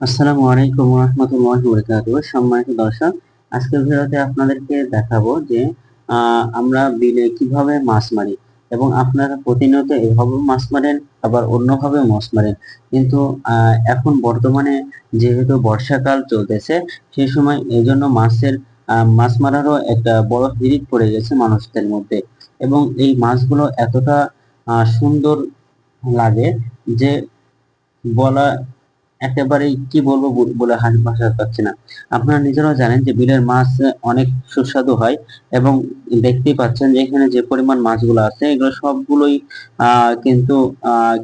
আসসালামু আলাইকুম রহমতুল্লাহি বরকাতুহ সম্মানিত দর্শক আজকের ভিডিওতে আপনাদেরকে দেখাবো যে আমরা বিলে কীভাবে মাছ মারি এবং আপনারা প্রতিনিয়ত এভাবে মাছ মারেন, আবার অন্যভাবে মাছ মারেন। কিন্তু এখন বর্তমানে যেহেতু বর্ষাকাল চলতেছে, সেই সময় এই জন্য মাছের মাছ মারারও একটা বড় হিড়িক পড়ে গেছে মানুষদের মধ্যে। এবং এই মাছগুলো এতটা সুন্দর লাগে যে, বলা একেবারেই কি বলব বলে ভাষা পাচ্ছি না। আপনারা নিজেরাও জানেন যে বিলের মাছ অনেক সুস্বাদু হয় এবং দেখতেই পাচ্ছেন যে এখানে যে পরিমাণ মাছগুলো আছে, এগুলো সবগুলোই কিন্তু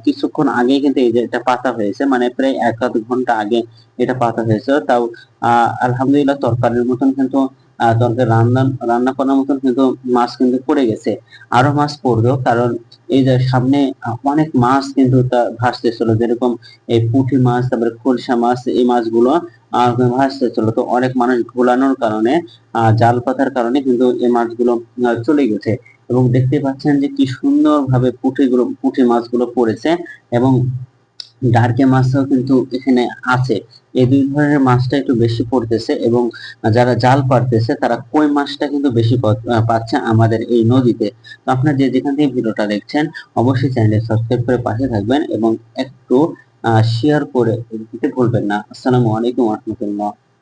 কিছুক্ষণ আগে কিন্তু এই যে এটা পাতা হয়েছে মানে প্রায় এক আধ ঘণ্টা আগে এটা পাতা হয়েছে। তাও আহ আলহামদুলিল্লাহ তরকারির মতন কিন্তু তরকারি রান্না রান্না করার মতন কিন্তু মাছ কিন্তু পড়ে গেছে। আরও মাছ পড়বে কারণ এই যে সামনে অনেক মাছ কিন্তু তা ভাসতেছিল, যেরকম এই পুঁটি মাছ, তারপরে খলসা মাছ, এই মাছগুলো ভাসতে চলো তো অনেক মানুষ ঘোলানোর কারণে জাল পাতার কারণে কিন্তু এই মাছগুলো চলে গেছে। এবং দেখতে পাচ্ছেন যে কি সুন্দর ভাবে পুঁটিগুলো, পুঁটি মাছগুলো পড়েছে এবং ডার্কে মাছটাও কিন্তু এখানে আছে। এই দুই ধরনের মাছটা একটু বেশি পড়তেছে এবং যারা জাল পারতেছে তারা কই মাছটা কিন্তু বেশি পাচ্ছে আমাদের এই নদীতে। তো আপনারা যে যেখান থেকে ভিডিওটা দেখছেন, অবশ্যই চ্যানেলে সাবস্ক্রাইব করে পাশে থাকবেন এবং একটু শেয়ার করে দিতে ভুলবেন না। আসসালামু আলাইকুম রহমতুল্লাহ।